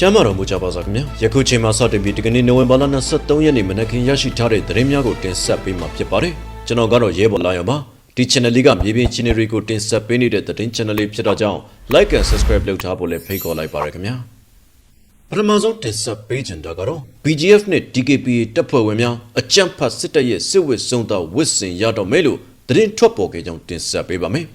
ကျမ်းမာတော်မူကြပါစားခင်ဗျာယခုချိန်မှာစတင်ပြီးဒီကနေ့နိုဝင်ဘာလ23ရက်နေ့မနက်ခင်းရရှိထားတဲ့သတင်းများကိုတင်ဆက်ပေးမှာဖြစ်ပါတယ်ကျွန်တော်ကတော့ရဲဘော်လာရပါဒီ channel လေးကမြေပြင် channel တွေကိုတင်ဆက်ပေးနေတဲ့သတင်း channel လေးဖြစ်တာကြောင့် like and subscribe လုပ်ထားဖို့လည်းဖိတ်ခေါ်လိုက်ပါရခင်ဗျာပထမဆုံးတင်ဆက်ပေးချင်တာကတော့ BGF နဲ့ DKPA တပ်ဖွဲ့ဝင်များအကြမ်းဖက်စစ်တပ်ရဲ့စစ်ဝစ်စုံတော်ဝစ်စင်ရတော့မယ်လို့သတင်းထွက်ပေါ်ခဲ့ကြောင်းတင်ဆက်ပေးပါမယ်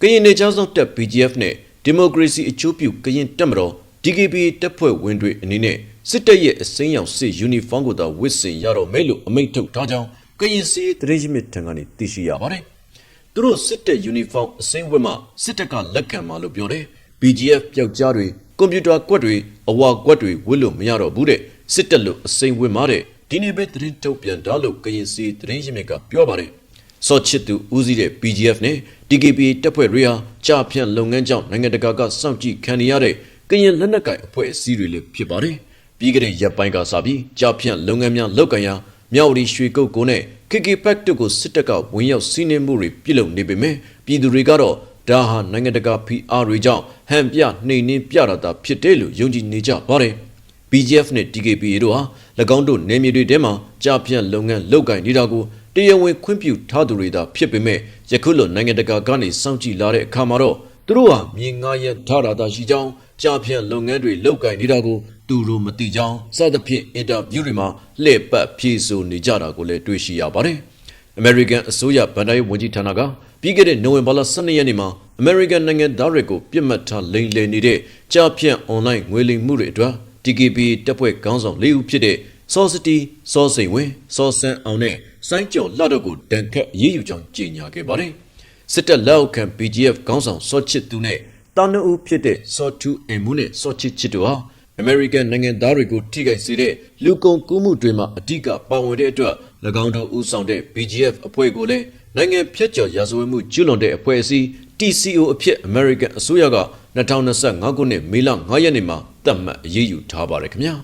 ကရင်နေကြောင်းဆောင်တပ် BGF နဲ့ဒီမိုကရေစီအချိုးပြုကရင်တပ်မတော် DKB တပ်ဖွဲ့ဝင်တွေအနေနဲ့စစ်တပ်ရဲ့အစိမ်းရောင်စစ်ယူနီဖောင်းကိုသာဝတ်ဆင်ရတော့မယ်လို့အမိန့်ထုတ်ထားကြောင်းကရင်စီတရေရှိမြစ်ထံကနေသိရှိရပါတယ်။သူတို့စစ်တပ်ယူနီဖောင်းအစိမ်းဝတ်မှစစ်တပ်ကလက်ခံမှာလို့ပြောတယ်။ BGF ပျောက်ကြားတွေကွန်ပျူတာကွက်တွေအဝါကွက်တွေဝတ်လို့မရတော့ဘူးတဲ့စစ်တပ်လို့အစိမ်းဝတ်မှတဲ့ဒီနေ့ပဲသတင်းထုတ်ပြန်တာလို့ကရင်စီတရေရှိမြစ်ကပြောပါတယ်။စောချစ်သူဦးစီးတဲ့ BGF နဲ့ DKB တပ်ဖွဲ့တွေဟာကြာဖြန့်လုပ်ငန်းကြောင့်နိုင်ငံတကာကစောင့်ကြည့်ခံနေရတဲ့ ကရင်လက်နက်ကိုင်အဖွဲ့အစည်းတွေလည်းဖြစ်ပါတယ်။ပြီးကြတဲ့ရက်ပိုင်းကစပြီးကြာဖြန့်လုပ်ငန်းများလုပ်ကိုင်ရာမြောက်ရီရွှေကုတ်ကိုနဲ့ KK Pack တို့ကိုစစ်တပ်ကဝင်ရောက်စီးနင်းမှုတွေပြုလုပ်နေပေမဲ့ပြည်သူတွေကတော့ဒါဟာနိုင်ငံတကာ PR တွေကြောင့်ဟန်ပြနှိမ်နှင်းပြတာသာဖြစ်တယ်လို့ယုံကြည်နေကြပါတယ်။ BGF နဲ့ DKPA တို့ဟာ၎င်းတို့နယ်မြေတွေထဲမှာကြာဖြန့်လုပ်ငန်းလုပ်ကိုင်နေတာကိုတရားဝင်ခွင့်ပြုထားသူတွေသာဖြစ်ပေမဲ့ယခုလိုနိုင်ငံတကာကနေစောင့်ကြည့်လာတဲ့အခါမှာတော့သူတို့ဟာမြေငါးရထားတာသာရှိကြောင်း ကြာဖြန့်လုပ်ငန်းတွေလုပ်ကိုင်နေတာကိုသူတို့မသိကြောင်းစသဖြင့်အင်တာဗျူးတွေမှာလှည့်ပတ်ဖြေဆိုနေကြတာကိုလည်းတွေ့ရှိရပါတယ်။ American အစိုးရဗန်ဒိုင်းဝန်ကြီးဌာနကပြီးခဲ့တဲ့နိုဝင်ဘာလ12ရက်နေ့မှာ American နိုင်ငံသားတွေကိုပြစ်မှတ်ထားလိမ်လည်နေတဲ့ကြာဖြန့် online ငွေလိမ်မှုတွေအတွက် TKP တပ်ဖွဲ့ခေါင်းဆောင်၄ဦးဖြစ်တဲ့စောစတီစောစိန်ဝင်းစောစန်းအောင်နဲ့စိုင်းကျော်လှတို့ကိုတန်ခတ်အရေးယူကြောင်းကြေညာခဲ့ပါတယ်။စစ်တပ်လက်အောက်ခံ BGF ခေါင်းဆောင်စောချစ်သူနဲ့ တာနအူဖြစ်တဲ့စောတူအင်မှုနဲ့စောချစ်ချစ်တို့ဟာ American နိုင်ငံသားတွေကိုထိခိုက်စေတဲ့လူကုန်ကူးမှုတွေမှာအဓိကပါဝင်တဲ့အတွက်၎င်းတို့ဦးဆောင်တဲ့ BGF အဖွဲ့ကိုလည်းနိုင်ငံဖြတ်ကျော်ရာဇဝတ်မှုကျူးလွန်တဲ့အဖွဲ့အစည်း TCO အဖြစ် American အစိုးရက2025ခုနှစ်မေလ9ရက်နေ့မှာသတ်မှတ်အရေးယူထားပါတယ်ခင်ဗျာ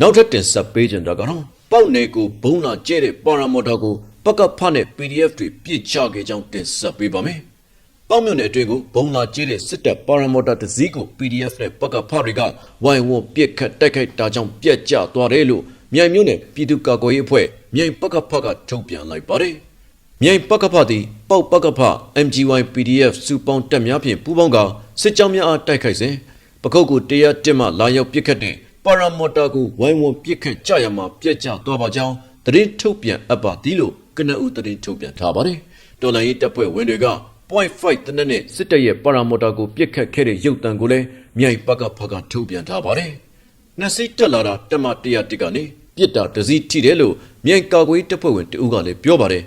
နောက်ထပ်တင်ဆက်ပေးကြတာကတော့ပေါက်နယ်ကိုဘုံလာကျဲတဲ့ပါရာမော်တာကိုပကဖနဲ့ PDF တွေပြစ်ချခဲ့ကြောင်းတင်ဆက်ပေးပါမယ် ပေါက်မြို့နယ်အတွင်းကိုဘုံလာကျဲတဲ့စစ်တပ်ပါရာမော်တာတစ်စီးကို PDF နဲ့ပကဖတွေကဝိုင်ဝန်းပြစ်ခတ်တိုက်ခိုက်တာကြောင့်ပြက်ကျသွားတယ်လို့မြိုင်မြို့နယ်ပြည်သူ့ကာကွယ်ရေးအဖွဲ့မြိုင်ပကဖကထုတ်ပြန်လိုက်ပါတယ်မြိုင်ပကဖသည်ပေါက်ပကဖ MGY PDF စုပေါင်းတက်များဖြင့်ပူးပေါင်းကစစ်ကြောင်းများအားတိုက်ခိုက်စဉ်ပကုတ်ကိုတရားတက်မှလာရောက်ပစ်ခတ်တဲ့ပါရာမော်တာကိုဝိုင်းဝန်းပစ်ခတ်ကြရမှာပြက်ကျသွားပါကြောင်းသတင်းထုတ်ပြန်အပ်ပါသည်လို့ကနဦးသတင်းထုတ်ပြန်ထားပါတယ်တော်လိုင်းရေးတပ်ဖွဲ့ဝင်တွေက .5 တနက်နဲ့စစ်တပ်ရဲ့ပါရာမော်တာကိုပစ်ခတ်ခဲ့တဲ့ရုပ်တံကိုလည်းမြိုင်ပကဖကထုတ်ပြန်ထားပါတယ်နှစ်စိတ်တက်လာတာတက်မ100တက်ကနေပြစ်တာတစည်းထိတယ်လို့မြိုင်ကာကွယ်တပ်ဖွဲ့ဝင်တဦးကလည်းပြောပါတယ်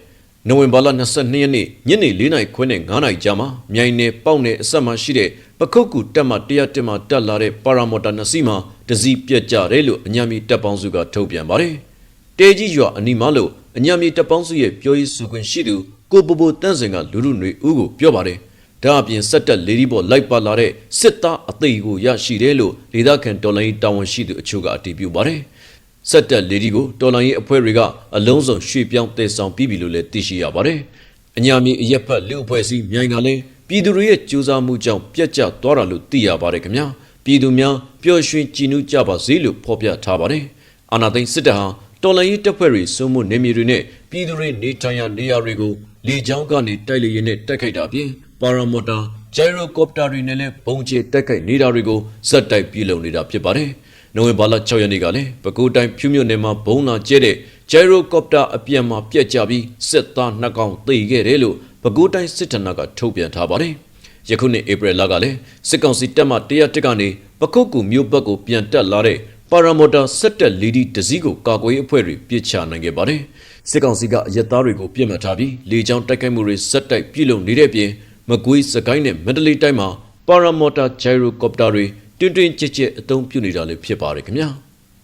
နိုဝင်ဘာလ22ရက်နေ့ညနေ4နာရီခွဲနဲ့9နာရီကြာမှာမြိုင်နယ်ပေါက်နယ်အဆက်မှာရှိတဲ့ပခုတ်ကူတက်မှ100တက်မှတက်လာတဲ့ပါရာမော်တာနှစ်စီးမှာတစည်းပြက်ကြတယ်လို့အညာမီတပ်ပေါင်းစုကထုတ်ပြန်ပါတယ်။တဲကြီးရွာအနီးမှာလို့အညာမီတပ်ပေါင်းစုရဲ့ပြောရေးဆိုခွင့်ရှိသူ ကိုပူပူတန်းစင်ကလူလူတွေဦးကိုပြောပါတယ်။ဒါအပြင်စက်တက်လေဒီပေါ်လိုက်ပါလာတဲ့စစ်သားအသိကိုရရှိတယ်လို့ဒေသခံတော်လိုင်းတာဝန်ရှိသူအချို့ကအတည်ပြုပါတယ်။စက်တက်လေဒီကိုတော်လိုင်းရေးအဖွဲ့တွေကအလုံးစုံရွှေ့ပြောင်းတည်ဆောင်ပြီးပြီလို့လည်းသိရှိရပါတယ်။အညာမီအရက်ဖက်လူအဖွဲ့စည်းမြိုင်ကလည်းပြည်သူတွေရဲ့ကြိုးစားမှုကြောင့်ပြက်ကျသွားတာလို့သိရပါတယ်ခင်ဗျာ။ပြည်သူများပျော်ရွှင်ကြည်နူးကြပါစေလို့ဖော်ပြထားပါတယ်။အာနာသိန်းစစ်တပ်ဟာတော်လိုင်းရေးတပ်ဖွဲ့တွေစုံမှုနေမြေတွေနဲ့ပြည်သူတွေနေထိုင်ရာနေရာတွေကို လေကြောင်းကနေတိုက်လေယာဉ်နဲ့တိုက်ခိုက်တာအပြင်ပါရာမော်တာဂျိုင်ရိုကော်ပတာတွေနဲ့လည်းပုံကျဲတိုက်ခိုက်နေတာတွေကိုဇက်တိုက်ပြုလုပ်နေတာဖြစ်ပါတယ်။နိုဝင်ဘာလ6ရက်နေ့ကလည်းပဲခူးတိုင်းဖြူမြို့နယ်မှာဘုံလာကျဲတဲ့ဂျိုင်ရိုကော်ပတာအပြန်မှာပြက်ကျပြီးစစ်သားနှစ်ကောင်သေခဲ့တယ်လို့ပဲခူးတိုင်းစစ်ဌာနကထုတ်ပြန်ထားပါတယ်။ယခုနှစ်ဧပြီလကလည်းစစ်ကောင်စီတပ်မှ100တက်ကနေပခုတ်ကူမြို့ဘက်ကိုပြန်တက်လာတဲ့ပါရာမော်တာဆက်တက်လီဒီတစည်းကိုကာကွယ်ရေးအဖွဲ့တွေပြစ်ချနိုင်ခဲ့ပါတယ်။ စစ်ကောင်စီကအရက်သားတွေကိုပြစ်မှတ်ထားပြီးလေကြောင်းတိုက်ခိုက်မှုတွေဆက်တိုက်ပြုလုပ်နေတဲ့ပြင်မကွေးစကိုင်းနဲ့မန္တလေးတိုင်းမှာပါရာမော်တာဂျိုင်ရိုကော်ပတာတွေတွင်တွင်ကြစ်ကြစ်အသုံးပြုနေတာလည်းဖြစ်ပါတယ်ခင်ဗျာ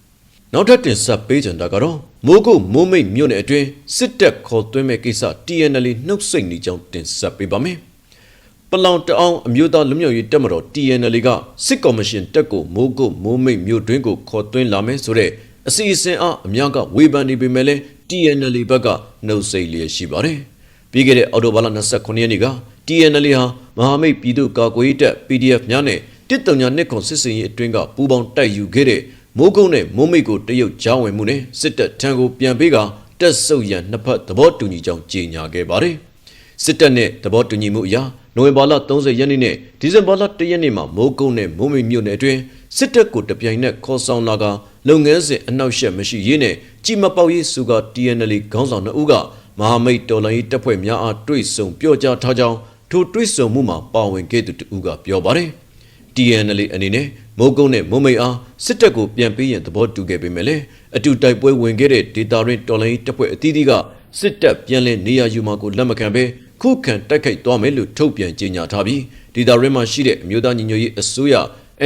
။နောက်ထပ်တင်ဆက်ပေးကြတာကတော့မိုးကုတ်မိုးမိတ်မြို့နယ်အတွင်းစစ်တပ်ခေါ်သွင်းမဲ့ကိစ္စ TNL နှုတ်ဆက်နေကြောင်းတင်ဆက်ပေးပါမယ်။ပလောင်တအောင်အမျိုးသားလူမျိုးရေးတပ်မတော် TNL ကစစ်ကော်မရှင်တပ်ကိုမိုးကုတ်မိုးမိတ်မြို့တွင်းကိုခေါ်သွင်းလာမယ်ဆိုတဲ့အစီအစဉ်အားအများကဝေဖန်နေပေမဲ့လည်း TNL ဘက်ကနှုတ်ဆက်လျက်ရှိပါတယ်။ပြီးခဲ့တဲ့အော်တိုဘာလ29ရက်နေ့က TNL ဟာမဟာမိတ်ပြည်သူ့ကာကွယ်ရေးတပ် PDF များနဲ့တစ်တုံညာနှစ်ခွန်စစ်စင်ရေးအတွင်းကပူပေါင်းတိုက်ယူခဲ့တဲ့မိုးကုတ်နဲ့မိုးမိတ်ကိုတရုတ်ကြားဝင်မှုနဲ့စစ်တပ်ထံကိုပြန်ပေးကတက်ဆုပ်ရန်နှစ်ဖက်သဘောတူညီကြောင်းကြေညာခဲ့ပါတယ်။စစ်တပ်နဲ့သဘောတူညီမှုအရနိုဝင်ဘာလ30ရက်နေ့နဲ့ဒီဇင်ဘာလ1ရက်နေ့မှာမိုးကုတ်နဲ့မိုးမိတ်မြို့နယ်အတွင်းစစ်တပ်ကိုတပြိုင်နက်ခေါ်ဆောင်လာကလုပ်ငန်းစဉ်အနောက်ရှက်မရှိရေးနဲ့ ကြည်မပေါက်ရေးစုက TNL ခေါင်းဆောင်နှစ်ဦးကမဟာမိတ်တော်လှန်ရေးတပ်ဖွဲ့များအားတွေ့ဆုံပြောကြားထားကြောင်းထိုတွေ့ဆုံမှုမှာပါဝင်ခဲ့သူတဦးကပြောပါတယ်။ TNL အနေနဲ့မိုးကုတ်နဲ့မုံမိတ်အားစစ်တပ်ကိုပြန်ပေးရန်သဘောတူခဲ့ပေမဲ့လည်းအတူတိုက်ပွဲဝင်ခဲ့တဲ့ဒေတာရင်းတော်လိုင်းတပ်ဖွဲ့အသီးသီးကစစ်တပ်ပြန်လည်နေရာယူမှာကိုလက်မခံဘဲခုခံတိုက်ခိုက်သွားမယ်လို့ထုတ်ပြန်ကြေညာထားပြီးဒေတာရင်းမှာရှိတဲ့အမျိုးသားညီညွတ်ရေးအစိုးရ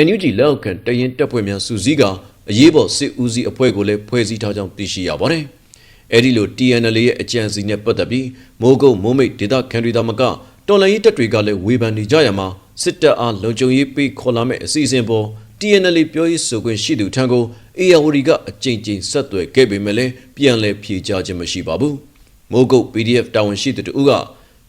NUG လက်အောက်ခံတရင်တပ်ဖွဲ့များစုစည်းက အရေးပေါ်စစ်ဦးစီးအဖွဲ့ကိုလည်းဖွဲ့စည်းထားကြောင်းသိရှိရပါတယ်။အဲဒီလို TNL ရဲ့အကြံစီနဲ့ပတ်သက်ပြီးမိုးကုတ်မိုးမိတ်ဒေတာခန်ရီတာမကတော်လိုင်းတပ်တွေကလည်းဝေဖန်နေကြရမှာစစ်တပ်အားလုံခြုံရေးပေးခေါ်လာမဲ့အစီအစဉ်ပေါ် TNL ပြောရေးဆိုခွင့်ရှိသူထံကို ARD ကအကြိမ်ကြိမ်ဆက်သွယ်ခဲ့ပေမဲ့လည်းပြန်လည်ဖြေကြားခြင်းမရှိပါဘူး။မိုးကုတ် PDF တာဝန်ရှိသူတို့က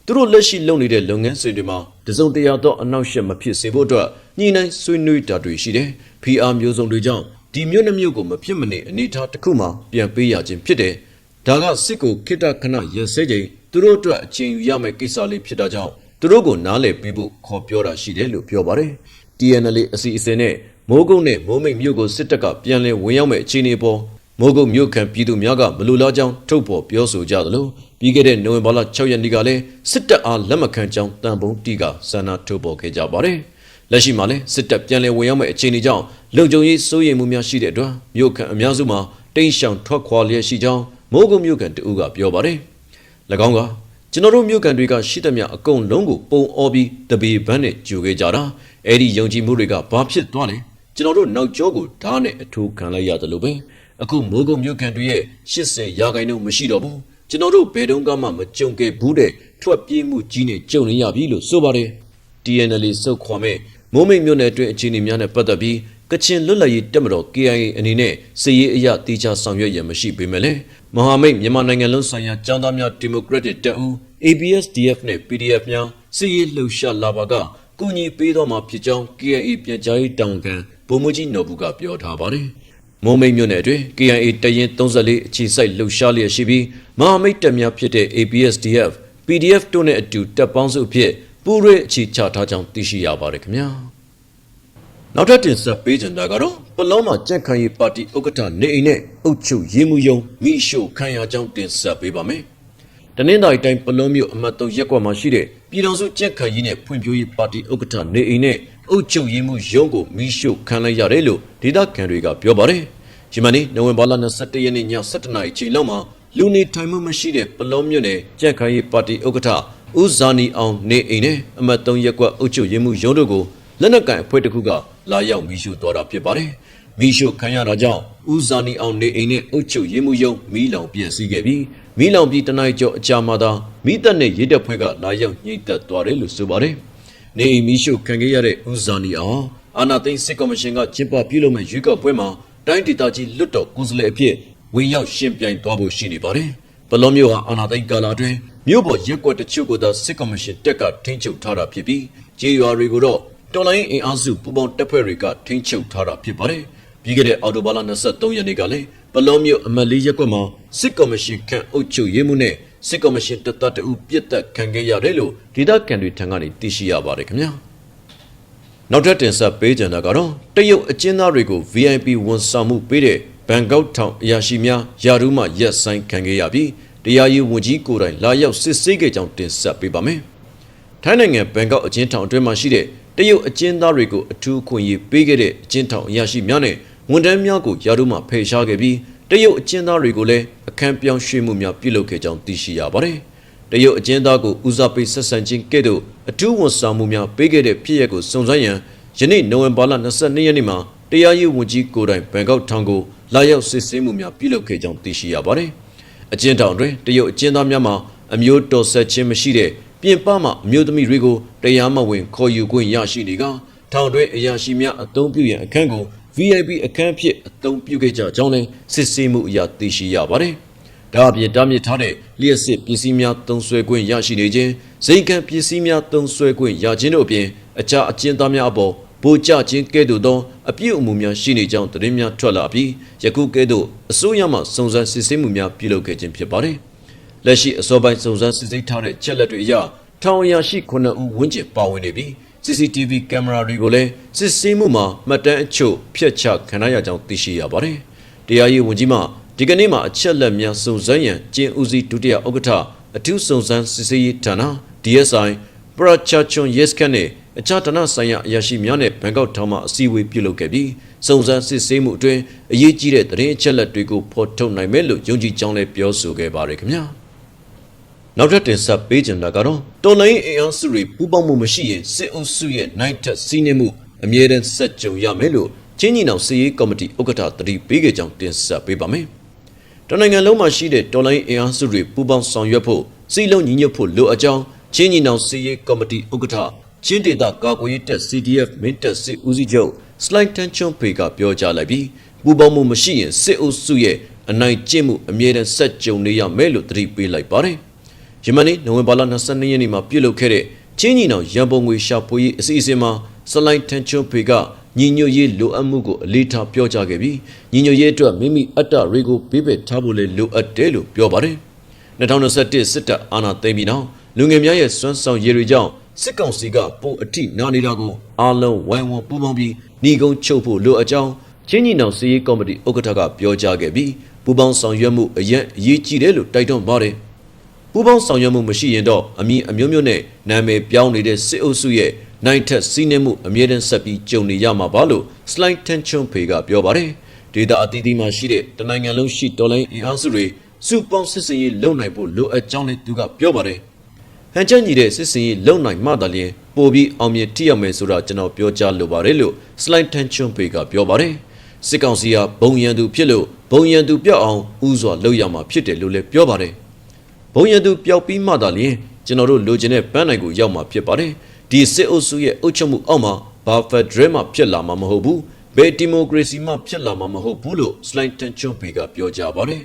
သူတို့လက်ရှိလုပ်နေတဲ့လုပ်ငန်းစဉ်တွေမှာတစုံတရာသောအနောက်ရှက်မဖြစ်စေဖို့အတွက်ညှိနှိုင်းဆွေးနွေးတာတွေရှိတယ်။ PR မျိုးစုံတွေကြောင့် ဒီမြို့နှမျိုးကိုမဖြစ်မနေအနေထားတစ်ခုမှပြန်ပေးရခြင်းဖြစ်တယ်။ဒါကစစ်ကိုခိတ္တခဏရစဲချိန်သူတို့အတွက်အချိန်ယူရမယ့်ကိစ္စလေးဖြစ်တာကြောင့်သူတို့ကိုနားလည်ပေးဖို့ခေါ်ပြောတာရှိတယ်လို့ပြောပါတယ်။ TNL အစီအစဉ်နဲ့မိုးကုတ်နဲ့မိုးမိတ်မြို့ကိုစစ်တပ်ကပြန်လည်ဝင်ရောက်မဲ့အခြေအနေပေါ်မိုးကုတ်မြို့ခံပြည်သူများကမလိုလားကြောင်းထုတ်ဖော်ပြောဆိုကြသလိုပြီးခဲ့တဲ့နိုဝင်ဘာလ6ရက်နေ့ကလည်းစစ်တပ်အားလက်မခံကြောင်းတန်ပုံတီကဆန္ဒထုတ်ဖော်ခဲ့ကြပါတယ်။ လက်ရှိမှာလည်းစစ်တပ်ပြန်လည်ဝင်ရောက်မဲ့အခြေအနေကြောင့်လုံခြုံရေးစိုးရိမ်မှုများရှိတဲ့အတွက်မြို့ခံအများစုမှာတိန့်ရှောင်ထွက်ခွာလျက်ရှိကြောင်းမိုးကုတ်မြို့ခံတဦးကပြောပါတယ်။၎င်းကကျွန်တော်တို့မြို့ကန်တွေကရှိသမျှအကုန်လုံးကိုပုံအောပြီးတပေပန်းနဲ့ဂျူခဲ့ကြတာအဲ့ဒီယုံကြည်မှုတွေကဘာဖြစ်သွားလဲကျွန်တော်တို့နောက်ကျောကိုဓာတ်နဲ့အထိုးခံလိုက်ရတယ်လို့ပဲအခုမိုးကုတ်မြို့ကန်တွေရဲ့80ရာခိုင်နှုန်းမရှိတော့ဘူးကျွန်တော်တို့ဘယ်တုန်းကမှမကြုံခဲ့ဘူးတဲ့ထွက်ပြေးမှုကြီးနဲ့ကြုံနေရပြီလို့ဆိုပါတယ် TNL စုတ်ခွာမဲ့ မိုးမိတ်မြို့နယ်အတွင်းအခြေအနေများနဲ့ပတ်သက်ပြီးကချင်လွတ်လပ်ရေးတပ်မတော် KIA အနေနဲ့စစ်ရေးအရာတေချာဆောင်ရွက်ရမရှိပေမဲ့လည်းမဟာမိတ်မြန်မာနိုင်ငံလုံးဆိုင်ရာចောင်းသားများဒီမိုကရက်တစ်တပ်ဦး ABSDF နဲ့ PDF များစစ်ရေးလှုပ်ရှားလာပါကကူညီပေးတော့မှာဖြစ်ကြောင်း KIA ပြန်ကြားရေးတာဝန်ခံဗိုလ်မှူးကြီးနော်ဘူးကပြောထားပါတယ်။မုံမိတ်မြို့နယ်အတွင်း KIA တရင်34အခြေစိုက်လှုပ်ရှားလျက်ရှိပြီးမဟာမိတ်တပ်များဖြစ်တဲ့ ABSDF PDF တို့နဲ့အတူတပ်ပေါင်းစုအဖြစ် ပူးရဲအခြေချထားကြောင်းသိရှိရပါတယ်ခင်ဗျာ။နောက်ထပ်တင်ဆက်ပေးချင်တာကတော့ပလောမှာကြက်ခိုင်ရေးပါတီဥက္ကဋ္ဌနေအိမ်နဲ့အုပ်ချုပ်ရေးမှုယုံမိရှို့ခံရကြောင်းတင်ဆက်ပေးပါမယ်။တနင်္သာရီတိုင်းပလောမြို့အမှတ်3ရပ်ကွက်မှာရှိတဲ့ပြည်တော်စုကြက်ခိုင်ရေးနဲ့ဖွံ့ဖြိုးရေးပါတီဥက္ကဋ္ဌနေအိမ်နဲ့အုပ်ချုပ်ရေးမှုယုံကိုမိရှို့ခံလိုက်ရတယ်လို့ဒေသခံတွေကပြောပါတယ်။ဒီမနေ့နိုဝင်ဘာလ21ရက်နေ့ည7:00နာရီချိန်လောက်မှာလူနေထိုင်မှုမရှိတဲ့ပလောမြို့နယ်ကြက်ခိုင်ရေးပါတီဥက္ကဋ္ဌ ဦးဇာနီအောင်နေအိမ်နဲ့အမှတ်3ရပ်ကွက်အုပ်ချုပ်ရေးမှုယုံတို့ကိုလက်နက်ကန်အဖွဲ့တစ်ခုကလာရောက်မိရှုသွားတာဖြစ်ပါတယ်။မိရှုခံရတာကြောင့်ဦးဇာနီအောင်နေအိမ်နဲ့အုပ်ချုပ်ရေးမှုယုံမီးလောင်ပြည့်စည်ခဲ့ပြီးမီးလောင်ပြီးတနိုင်ကျော်အကြာမှာသာမိသက်နဲ့ရဲတပ်ဖွဲ့ကလာရောက်ညှိတက်သွားတယ်လို့ဆိုပါတယ်။နေအိမ်မိရှုခံခဲ့ရတဲ့ဦးဇာနီအောင်အာနာသိန်းစစ်ကော်မရှင်ကကျင်းပပြုလုပ်မဲ့ရွေးကောက်ပွဲမှာတိုင်းဒေသကြီးလွတ်တော်ကိုယ်စားလှယ်အဖြစ်ဝင်ရောက်ရှင်ပြိုင်သွားဖို့ရှိနေပါတယ်။ပလောမျိုးဟာအာနာသိန်းကာလာတွင် မြို့ပေါ်ရက်ကွက်တချို့ကိုသာစစ်ကော်မရှင်တက်ကထိန်းချုပ်ထားတာဖြစ်ပြီးကြေးရွာတွေကိုတော့တော်လိုင်းအင်အားစုပူပေါင်းတပ်ဖွဲ့တွေကထိန်းချုပ်ထားတာဖြစ်ပါတယ်။ပြီးခဲ့တဲ့အော်တိုဘာလ23ရက်နေ့ကလည်းပလောမျိုးအမတ်လေးရက်ကွက်မှာစစ်ကော်မရှင်ခန့်အုပ်ချုပ်ရေးမှုနဲ့စစ်ကော်မရှင်တပ်သားတအုပ်ပြစ်တက်ခံခဲ့ရတယ်လို့ဒေသခံတွေထံကနေသိရှိရပါတယ်ခင်ဗျာ။နောက်ထပ်တင်ဆက်ပေးကြတာကတော့တရုတ်အကျဉ်းသားတွေကို VIP ဝန်ဆောင်မှုပေးတဲ့ဘန်ကောက်ထောင်အရာရှိများယာရုမှရက်ဆိုင်ခံခဲ့ရပြီး တရားရေးဝန်ကြီးကိုယ်တိုင်လာရောက်စစ်ဆေးခဲ့ကြောင်းတင်ဆက်ပေးပါမယ်။ထိုင်းနိုင်ငံဘန်ကောက်အကျဉ်းထောင်အတွင်းမှာရှိတဲ့တရုတ်အကျဉ်းသားတွေကိုအထူးခွင့်ရေးပေးခဲ့တဲ့အကျဉ်းထောင်အရာရှိများနဲ့ဝန်ထမ်းများကိုယာရုမှဖယ်ရှားခဲ့ပြီးတရုတ်အကျဉ်းသားတွေကိုလည်းအခမ်းပြောင်းရွှေ့မှုများပြုလုပ်ခဲ့ကြောင်းသိရှိရပါတယ်။တရုတ်အကျဉ်းသားကိုဦးစားပေးဆက်ဆံခြင်းကဲ့သို့အထူးဝန်ဆောင်မှုများပေးခဲ့တဲ့ဖြစ်ရပ်ကိုစုံစမ်းရန်ယနေ့နိုဝင်ဘာလ22ရက်နေ့မှာတရားရေးဝန်ကြီးကိုယ်တိုင်ဘန်ကောက်ထောင်ကိုလာရောက်စစ်ဆေးမှုများပြုလုပ်ခဲ့ကြောင်းသိရှိရပါတယ်။ အကျဉ်းထောင်တွင်တရုတ်အကျဉ်းသားများမှာအမျိုးတော်ဆက်ခြင်းမရှိတဲ့ပြင်ပမှအမျိုးသမီးတွေကိုတရားမဝင်ခေါ်ယူခွင့်ရရှိနေကထောင်တွင်အရာရှိများအသုံးပြုရန်အခန်းကို VIP အခန်းဖြစ်အသုံးပြုခဲ့ကြကြောင်းလည်းစစ်ဆေးမှုအရသိရှိရပါတယ်။ဒါအပြင်တားမြစ်ထားတဲ့လျှက်စစ်ပစ္စည်းများသုံးဆွဲခွင့်ရရှိနေခြင်း၊ဇိမ်ခံပစ္စည်းများသုံးဆွဲခွင့်ရခြင်းတို့အပြင်အခြားအကျဉ်းသားများအပေါ် ဗိုလ်ကျခြင်းကဲ့သို့သောအပြည့်အမူများရှိနေကြောင်းသတင်းများထွက်လာပြီးယခုကဲ့သို့အစိုးရမှစုံစမ်းစစ်ဆေးမှုများပြုလုပ်ခဲ့ခြင်းဖြစ်ပါတယ်။လက်ရှိအစောပိုင်းစုံစမ်းစစ်ဆေးထားတဲ့ချက်လက်တွေအရထောင်အရာရှိ9ဦးဝန်းကျင်ပါဝင်နေပြီး CCTV ကင်မရာတွေကိုလည်းစစ်ဆေးမှုမှာမှတ်တမ်းအချို့ဖျက်ချခံရကြောင်းသိရှိရပါတယ်။တရားရေးဝန်ကြီးမှဒီကနေ့မှာအချက်လက်များစုံစမ်းရန်ကျင်းဦးစီးဒုတိယဥက္ကဋ္ဌအထူးစုံစမ်းစစ်ဆေးရေးဌာန DSI ပရချာချွန်ရက်စကန်နဲ့ အခြားဌာနဆိုင်ရာအရာရှိများနဲ့ဘန်ကောက်ထောင်မှအစည်းအဝေးပြုလုပ်ခဲ့ပြီးစုံစမ်းစစ်ဆေးမှုအတွင်းအရေးကြီးတဲ့သတင်းအချက်လက်တွေကိုဖော်ထုတ်နိုင်မယ်လို့ယုံကြည်ကြောင်းလည်းပြောဆိုခဲ့ပါတယ်ခင်ဗျာနောက်ထပ်တင်ဆက်ပေးချင်တာကတော့တော်လိုင်းအင်အားစုတွေပူးပေါင်းမှုမရှိရင်စစ်အုပ်စုရဲ့နိုင်ထက်စီးနှင်းမှုအမြဲတမ်းဆက်ကြုံရမယ်လို့ချင်းညီနောင်စီရေးကော်မတီဥက္ကဋ္ဌတတိပေးခဲ့ကြောင်းတင်ဆက်ပေးပါမယ်တနိုင်ငံလုံးမှာရှိတဲ့တော်လိုင်းအင်အားစုတွေပူးပေါင်းဆောင်ရွက်ဖို့စီလုံးညီညွတ်ဖို့လိုအပ်ကြောင်းချင်းညီနောင်စီရေးကော်မတီဥက္ကဋ္ဌ ချင်းဒေသကာကွယ်ရေးတပ် CDF မင်းတပ်စစ်ဦးစီးချုပ်စလိုက်တန်ချွန်ဖေကပြောကြားလိုက်ပြီးပူးပေါင်းမှုမရှိရင်စစ်အုပ်စုရဲ့အနိုင်ကျင့်မှုအမြဲတမ်းဆက်ကြုံနေရမယ်လို့တတိပေးလိုက်ပါတယ်။ယမန်နေ့နိုဝင်ဘာလ22ရက်နေ့မှာပြုလုပ်ခဲ့တဲ့ချင်းညီနောင်ရန်ပုံငွေရှာဖွေရေးအစီအစဉ်မှာစလိုက်တန်ချွန်ဖေကညီညွတ်ရေးလိုအပ်မှုကိုအလေးထားပြောကြားခဲ့ပြီးညီညွတ်ရေးအတွက်မိမိအတ္တတွေကိုပေးပယ်ထားဖို့လည်းလိုအပ်တယ်လို့ပြောပါတယ်။2021စစ်တပ်အာဏာသိမ်းပြီးနောက်လူငယ်များရဲ့စွမ်းဆောင်ရည်တွေကြောင့် စစ်ကောင်စီကပုံအထိနာနေတာကိုအားလုံးဝိုင်းဝန်းပူးပေါင်းပြီးနှီးကုန်းချုပ်ဖို့လိုအပ်ကြောင်းချင်းညီနောင်စီရေးကော်မတီဥက္ကဋ္ဌကပြောကြားခဲ့ပြီးပူးပေါင်းဆောင်ရွက်မှုအရင်အရေးကြီးတယ်လို့တိုက်တွန်းပါတယ်ပူးပေါင်းဆောင်ရွက်မှုမရှိရင်တော့အမည်အမျိုးမျိုးနဲ့နာမည်ပြောင်းနေတဲ့စစ်အုပ်စုရဲ့နိုင်ထက်စီးနှင်းမှုအမြဲတမ်းဆက်ပြီးကြုံနေရမှာပါလို့ slide tension ဖေကပြောပါတယ်ဒေတာအသီးသီးမှာရှိတဲ့တနိုင်ငံလုံးရှိတော်လိုင်းအင်အားစုတွေစုပေါင်းစစ်စင်ရေးလုပ်နိုင်ဖို့လိုအပ်ကြောင်းလည်းသူကပြောပါတယ် ဟန်ချက်ညီတဲ့စစ်စင်ရေးလုံနိုင်မှသာလျှင်ပိုပြီးအောင်မြင်ထိရောက်မယ်ဆိုတာကျွန်တော်ပြောကြားလိုပါတယ်လို့ slide tension ပေကပြောပါတယ်စစ်ကောင်စီကဘုံရန်သူဖြစ်လို့ဘုံရန်သူပြောက်အောင်ဥစွာလုပ်ရမှာဖြစ်တယ်လို့လည်းပြောပါတယ်ဘုံရန်သူပျောက်ပြီးမှသာလျှင်ကျွန်တော်တို့လိုချင်တဲ့ပန်းနိုင်ကိုရောက်မှာဖြစ်ပါတယ်ဒီစစ်အုပ်စုရဲ့အုပ်ချုပ်မှုအောက်မှာဘာဖက်ဒရယ်မှဖြစ်လာမှာမဟုတ်ဘူးဘယ်ဒီမိုကရေစီမှဖြစ်လာမှာမဟုတ်ဘူးလို့ slide tension ပေကပြောကြားပါတယ်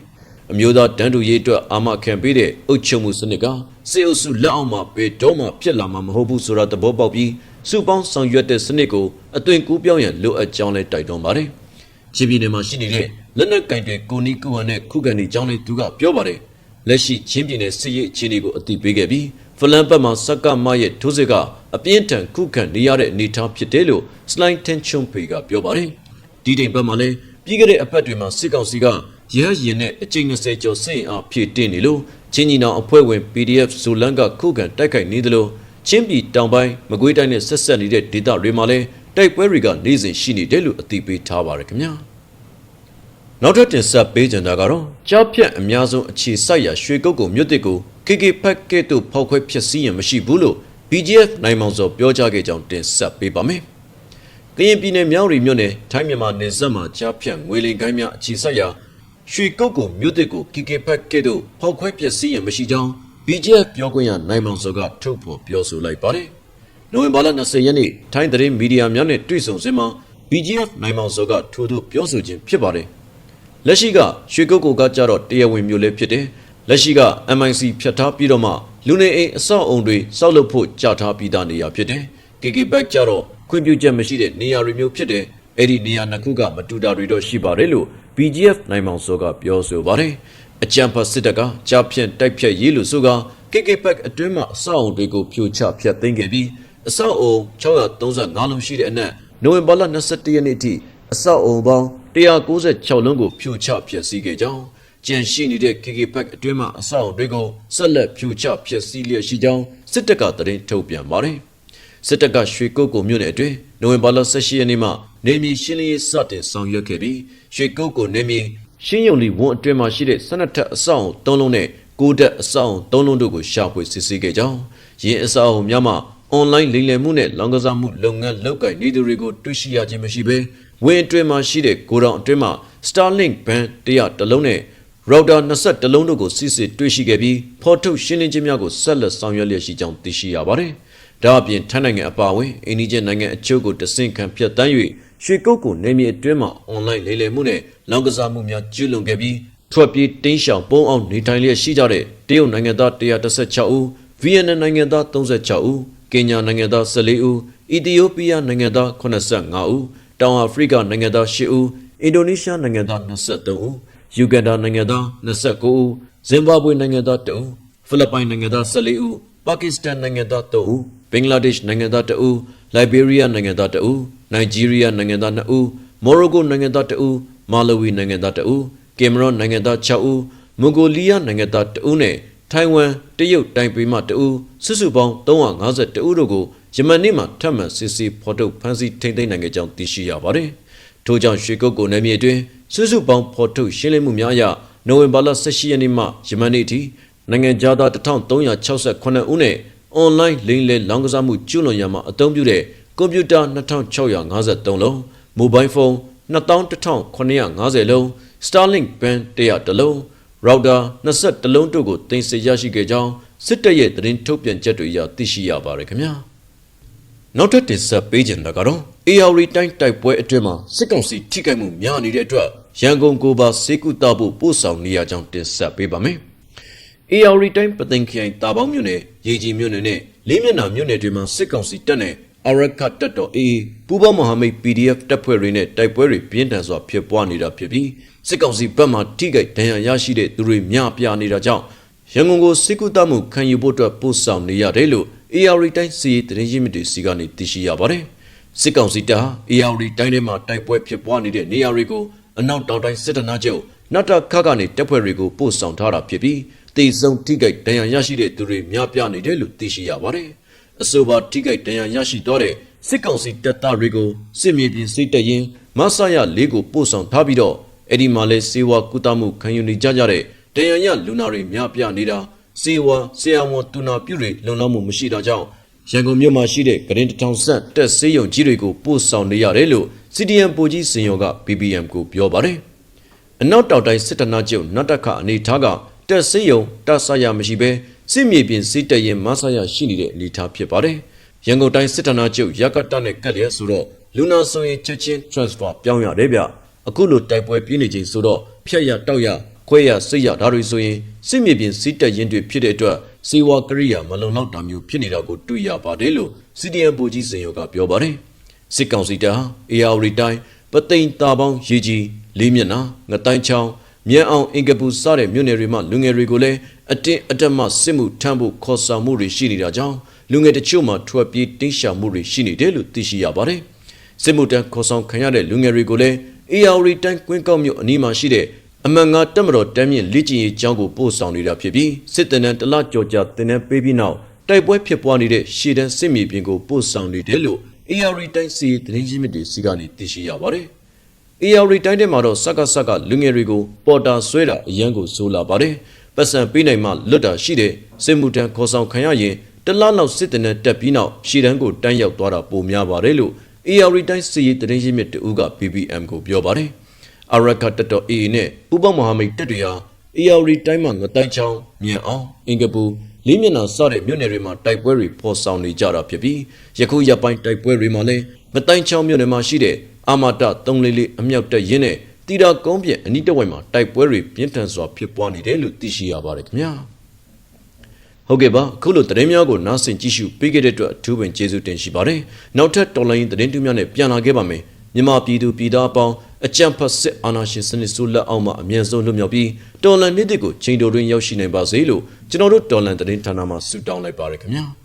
အမျိုးသားတန်းတူရေးအတွက်အာမခံပေးတဲ့အုပ်ချုပ်မှုစနစ်ကစစ်အုပ်စုလက်အောက်မှာဘယ်တော့မှဖြစ်လာမှာမဟုတ်ဘူးဆိုတာသဘောပေါက်ပြီးစုပေါင်းဆောင်ရွက်တဲ့စနစ်ကိုအသွင်ကူးပြောင်းရန်လိုအပ်ကြောင်းလည်းတိုက်တွန်းပါတယ်။ချင်းပြည်နယ်မှာရှိနေတဲ့လက်နက်ကင်တွေကိုနီကူဝန်နဲ့ခုခံနေကြောင်းလည်းသူကပြောပါတယ်။လက်ရှိချင်းပြည်နယ်စစ်ရေးအခြေအနေကိုအသိပေးခဲ့ပြီးဖလန်ဘတ်မှာစက္ကမရဲ့ထိုးစစ်ကအပြင်းထန်ခုခံနေရတဲ့အနေအထားဖြစ်တယ်လို့ slide tension ဖေကပြောပါတယ်။ဒီတိမ်ဘက်မှာလည်းပြီးခဲ့တဲ့အပတ်တွေမှာစစ်ကောင်စီက ရဟရင်နဲ့အကြိမ်20ကျော်စိတ်အားဖြည့်တင်နေလို့ချင်းညီနောင်အဖွဲ့ဝင် PDF ဇိုလန်ကခုခံတိုက်ခိုက်နေသလိုချင်းပြည်တောင်ပိုင်းမကွေးတိုင်းနဲ့ဆက်ဆက်နေတဲ့ဒေသတွေမှာလည်းတိုက်ပွဲတွေကနေ့စဉ်ရှိနေတယ်လို့အသိပေးထားပါရခင်ဗျာနောက်ထပ်တင်ဆက်ပေးကြတာကတော့ကြောက်ဖြတ်အများဆုံးအခြေစိုက်ရာရွှေကုတ်ကုံမြို့တစ်ကို KK ဖက်ကဲ့သို့ဖောက်ခွဲဖြစ်စည်းရင်မရှိဘူးလို့ BGF နိုင်မောင်စောပြောကြားခဲ့ကြောင်းတင်ဆက်ပေးပါမယ်ကရင်ပြည်နယ်မြောက်ရီမြို့နယ်ထိုင်းမြန်မာနယ်စပ်မှာကြားဖြတ်ငွေလိမ်ကိုင်းများအခြေစိုက်ရာ ရွှေကုတ်ကိုမြို့တစ်ကို KK ဖက်ကဲ့သို့ဖောက်ခွဲပျက်စီးရန်မရှိကြောင်း BJF ပြောခွင့်ရနိုင်မောင်စောကထုတ်ဖော်ပြောဆိုလိုက်ပါတယ်။နိုဝင်ဘာလ20ရက်နေ့ထိုင်းသတင်းမီဒီယာများနဲ့တွေ့ဆုံစဉ်မှာ BJF နိုင်မောင်စောကထိုးထိုးပြောဆိုခြင်းဖြစ်ပါတယ်။လက်ရှိကရွှေကုတ်ကိုကကြတော့တရားဝင်မျိုးလေးဖြစ်တယ်။လက်ရှိက MIC ဖြတ်ထားပြီးတော့မှလူနေအိမ်အဆောက်အုံတွေစောက်လုပ်ဖို့ကြာထားပြီးသားနေရာဖြစ်တယ်။ KK ဘက်ကြတော့ခွင့်ပြုချက်မရှိတဲ့နေရာတွေမျိုးဖြစ်တယ်။ အဲ့ဒီနေရာနှစ်ခုကမတူတာတွေတော့ရှိပါတယ်လို့ BGF နိုင်မောင်စောကပြောဆိုပါတယ်။အကြံဖတ်စစ်တပ်ကကြားဖြန့်တိုက်ဖြတ်ရေးလို့ဆိုက KKPAC အတွင်းမှာအဆောက်အုံတွေကိုဖြိုချဖျက်သိမ်းခဲ့ပြီးအဆောက်အုံ635လုံးရှိတဲ့အနက်နိုဝင်ဘာလ22ရက်နေ့ထိအဆောက်အုံပေါင်း196လုံးကိုဖြိုချဖျက်ဆီးခဲ့ကြောင်းကြန့်ရှိနေတဲ့ KKPAC အတွင်းမှာအဆောက်အုံတွေကိုဆက်လက်ဖြိုချဖျက်ဆီးလျက်ရှိကြောင်းစစ်တပ်ကသတင်းထုတ်ပြန်ပါတယ်။ စစ်တပ်ကရွှေကုတ်ကိုမြို့နယ်အတွင်းနိုဝင်ဘာလ18ရက်နေ့မှနေမြေရှင်းလင်းရေးစတင်ဆောင်ရွက်ခဲ့ပြီးရွှေကုတ်ကိုနေမြေရှင်းယုံလီဝန်အတွင်းမှာရှိတဲ့12ထပ်အဆောက်အုံ3လုံးနဲ့9တက်အဆောက်အုံ3လုံးတို့ကိုရှာဖွေစစ်ဆေးခဲ့ကြောင်းရင်းအဆောက်အုံများမှာအွန်လိုင်းလိမ်လည်မှုနဲ့လောင်ကစားမှုလုပ်ငန်းလုပ်ကိုင်နေသူတွေကိုတွေ့ရှိရခြင်းမရှိဘဲဝင်အတွင်းမှာရှိတဲ့ကိုတောင်အတွင်းမှာ Starlink band 100တလုံးနဲ့ router 20လုံးတို့ကိုစစ်စစ်တွေ့ရှိခဲ့ပြီးဖော်ထုတ်ရှင်းလင်းခြင်းများကိုဆက်လက်ဆောင်ရွက်လျက်ရှိကြောင်းသိရှိရပါတယ်။ ဒါအပြင်ထိုင်းနိုင်ငံအပါအဝင်အိန္ဒိယနိုင်ငံအချို့ကိုတဆင့်ခံဖျက်တမ်း၍ရွှေကုတ်ကိုနေမြေအတွင်းမှာအွန်လိုင်းလိမ်လည်မှုနဲ့လောင်ကစားမှုများကျူးလွန်ခဲ့ပြီးထွက်ပြေးတင်းရှောင်ပုံအောင်နေထိုင်လျက်ရှိကြတဲ့တရုတ်နိုင်ငံသား116ဦးဗီယက်နမ်နိုင်ငံသား36ဦးကင်ညာနိုင်ငံသား14ဦးအီသီယိုးပီးယားနိုင်ငံသား85ဦးတောင်အာဖရိကနိုင်ငံသား10ဦးအင်ဒိုနီးရှားနိုင်ငံသား23ဦးယူဂန်ဒါနိုင်ငံသား29ဦးဇင်ဘာဘွေနိုင်ငံသား2ဦးဖိလစ်ပိုင်နိုင်ငံသား14ဦးပါကစ္စတန်နိုင်ငံသား3ဦးဘ င်္ဂလားဒေ့ရှ်နိုင်ငံသား2ဦးလိုက်ဘေးရီးယားနိုင်ငံသား2ဦးနိုင်ဂျီးရီးယားနိုင်ငံသား2ဦးမော်ရိုကိုနိုင်ငံသား2ဦးမာလဝီနိုင်ငံသား2ဦးကင်မရွန်နိုင်ငံသား6ဦးမွန်ဂိုလီးယားနိုင်ငံသား2ဦးနဲ့ထိုင်ဝမ်တရုတ်တိုင်ပေမှ2ဦးစုစုပေါင်း352ဦးတို့ကိုယမန်နေ့မှာထပ်မံစစ်ဆေးဖော်ထုတ်ဖမ်းဆီးထိန်းသိမ်းနိုင်ခဲ့ကြောင်းသိရှိရပါတယ်။ထို့ကြောင့်ရွှေကုတ်ကိုနယ်မြေအတွင်းစုစုပေါင်းဖော်ထုတ်ရှင်းလင်းမှုများအရနိုဝင်ဘာလ18ရက်နေ့မှယမန်နေ့ထိနိုင်ငံသား1368ဦးနဲ့ အွန်လိုင်းလိမ်လည်လောင်းကစားမှုကျူးလွန်ရမှာအသုံးပြုတဲ့ကွန်ပျူတာ2653လုံးမိုဘိုင်းဖုန်း21950လုံး Starlink band 100လုံး router 21လုံးတို့ကိုတင်ဆက်ရရှိခဲ့ကြောင်းစစ်တပ်ရဲ့သတင်းထုတ်ပြန်ချက်တွေအရသိရှိရပါတယ်ခင်ဗျာနောက်ထပ်တင်ဆက်ပေးခြင်းကတော့ AR တိုင်းတိုက်ပွဲအတွင်းမှာစစ်ကောင်စီထိခိုက်မှုများနေတဲ့အတွက်ရန်ကုန်ကိုပါစေကူတာဖို့ပို့ဆောင်နေရကြောင်းတင်ဆက်ပေးပါမယ် AR တိုင်းပသိမ်ခရိုင်တာပေါင်းမြို့နယ်ရေကြီးမြို့နယ်နဲ့လေးမျက်နှာမြို့နယ်တွေမှာစစ်ကောင်စီတပ်နဲ့အရခတ်တပ်တော် AA ပူးပေါင်းမဟာမိတ် PDF တပ်ဖွဲ့တွေနဲ့တိုက်ပွဲတွေပြင်းထန်စွာဖြစ်ပွားနေတာဖြစ်ပြီးစစ်ကောင်စီဘက်မှထိခိုက်ဒဏ်ရာရရှိတဲ့သူတွေများပြားနေတာကြောင့်ရန်ကုန်ကိုစစ်ကူတပ်မှုခံယူဖို့အတွက်ပို့ဆောင်နေရတယ်လို့ AR တိုင်းစီရေးသတင်းရင်းမြစ်တွေစီကနေသိရှိရပါတယ်စစ်ကောင်စီတပ်ဟာ AR တိုင်းထဲမှာတိုက်ပွဲဖြစ်ပွားနေတဲ့နေရာတွေကိုအနောက်တောင်တိုင်းစစ်တနာချုပ်နတ်တခကနေတပ်ဖွဲ့တွေကိုပို့ဆောင်ထားတာဖြစ်ပြီး တေဆုံးထိခိုက်ဒဏ်ရာရရှိတဲ့သူတွေများပြားနေတယ်လို့သိရှိရပါတယ်။အဆိုပါထိခိုက်ဒဏ်ရာရရှိတော့တဲ့စစ်ကောင်စီတပ်သားတွေကိုစစ်မြေပြင်စိတ်တရင်မဆာရလေးကိုပို့ဆောင်ထားပြီးတော့အဲ့ဒီမှာလဲစေဝါကုသမှုခံယူနေကြကြတဲ့ဒဏ်ရာရလူနာတွေများပြားနေတာစေဝါဆရာဝန်တူနာပြုတွေလုံလောက်မှုမရှိတာကြောင့်ရန်ကုန်မြို့မှာရှိတဲ့ဂရင်တထောင်ဆက်တက်ဆေးရုံကြီးတွေကိုပို့ဆောင်နေရတယ်လို့ CDM ပိုကြီးစင်ရောက BBM ကိုပြောပါတယ်။အနောက်တောင်တိုင်းစစ်တနာချုပ်နတ်တခအနေထားက တက်ဆေးရုံတက်ဆရမရှိဘဲစစ်မြေပြင်စစ်တပ်ရင်မဆရရှိနေတဲ့အနေထားဖြစ်ပါတယ်။ရန်ကုန်တိုင်းစစ်တနာချုပ်ရကတနဲ့ကတ်လျက်ဆိုတော့လူနာဆိုရင်ချက်ချင်း transfer ပြောင်းရတယ်ဗျ။အခုလိုတိုက်ပွဲပြင်းနေချိန်ဆိုတော့ဖြတ်ရတောက်ရခွဲရစိတ်ရဒါတွေဆိုရင်စစ်မြေပြင်စစ်တပ်ရင်တွေဖြစ်တဲ့အတွက်စေဝါကရိယာမလုံလောက်တာမျိုးဖြစ်နေတာကိုတွေ့ရပါတယ်လို့ CDM ဘူကြီးစင်ရောကပြောပါတယ်စစ်ကောင်စီတပ်ဟာ AR တိုင်းပသိမ်တာပေါင်းရေကြီးလေးမျက်နှာငတိုင်းချောင်း မြန်အောင်အင်ကပူစတဲ့မြို့နယ်တွေမှာလူငယ်တွေကိုလည်းအတင်းအတက်မှစစ်မှုထမ်းဖို့ခေါ်ဆောင်မှုတွေရှိနေတာကြောင့်လူငယ်တချို့မှထွက်ပြေးတင်းရှောင်မှုတွေရှိနေတယ်လို့သိရှိရပါတယ်စစ်မှုထမ်းခေါ်ဆောင်ခံရတဲ့လူငယ်တွေကိုလည်း AR တိုင်းကွင်းကောက်မြို့အနီးမှာရှိတဲ့အမှန်ငါတက်မတော်တမ်းမြင့်လက်ကျင်ရေးကျောင်းကိုပို့ဆောင်နေတာဖြစ်ပြီးစစ်တပ်နဲ့တလကြော်ကြတင်နေပေးပြီးနောက်တိုက်ပွဲဖြစ်ပွားနေတဲ့ရှေ့တန်းစစ်မြေပြင်ကိုပို့ဆောင်နေတယ်လို့ AR တိုင်းစီသတင်းရင်းမြစ်တွေစီကနေသိရှိရပါတယ်။ AR တိုင်းထဲမှာတော့စက္ကစက္ကလူငယ်တွေကိုပေါ်တာဆွဲတာအရန်ကိုဆိုးလာပါတယ်။ပတ်စံပေးနိုင်မှလွတ်တာရှိတဲ့စစ်မှုထမ်းခေါ်ဆောင်ခံရရင်တလနောက်စစ်တပ်နဲ့တက်ပြီးနောက်ရှေ့တန်းကိုတန်းရောက်သွားတာပိုများပါတယ်လို့ AR တိုင်းစီသတင်းရင်းမြစ်တူက BBM ကိုပြောပါတယ်။အရကတတော် AA နဲ့ဥပမဟာမိတ်တပ်တွေဟာ AR တိုင်းမှာငတိုင်းချောင်းမြန်အောင်အင်ကပူလေးမျက်နှာစတဲ့မြို့နယ်တွေမှာတိုက်ပွဲတွေဖော်ဆောင်နေကြတာဖြစ်ပြီးယခုရပ်ပိုင်းတိုက်ပွဲတွေမှာလည်းငတိုင်းချောင်းမြို့နယ်မှာရှိတဲ့ အာမာတ344အမြောက်တပ်ရင်းနဲ့တီတာကုန်းပြအနီးတစ်ဝိုက်မှာတိုက်ပွဲတွေပြင်းထန်စွာဖြစ်ပွားနေတယ်လို့သိရှိရပါတယ်ခင်ဗျာဟုတ်ကဲ့ပါအခုလိုသတင်းများကိုနားဆင်ကြည့်ရှုပေးခဲ့တဲ့အတွက်အထူးပင်ကျေးဇူးတင်ရှိပါတယ်နောက်ထပ်တော်လိုင်းသတင်းတူးများနဲ့ပြန်လာခဲ့ပါမယ်မြန်မာပြည်သူပြည်သားအပေါင်းအကြံဖတ်စစ်အာဏာရှင်စနစ်ဆိုးလက်အောက်မှာအမြန်ဆုံးလွတ်မြောက်ပြီးတော်လန်နေ့တွေကိုချိန်တိုတွင်ရောက်ရှိနိုင်ပါစေလို့ကျွန်တော်တို့တော်လန်သတင်းဌာနမှဆုတောင်းလိုက်ပါရခင်ဗျာ။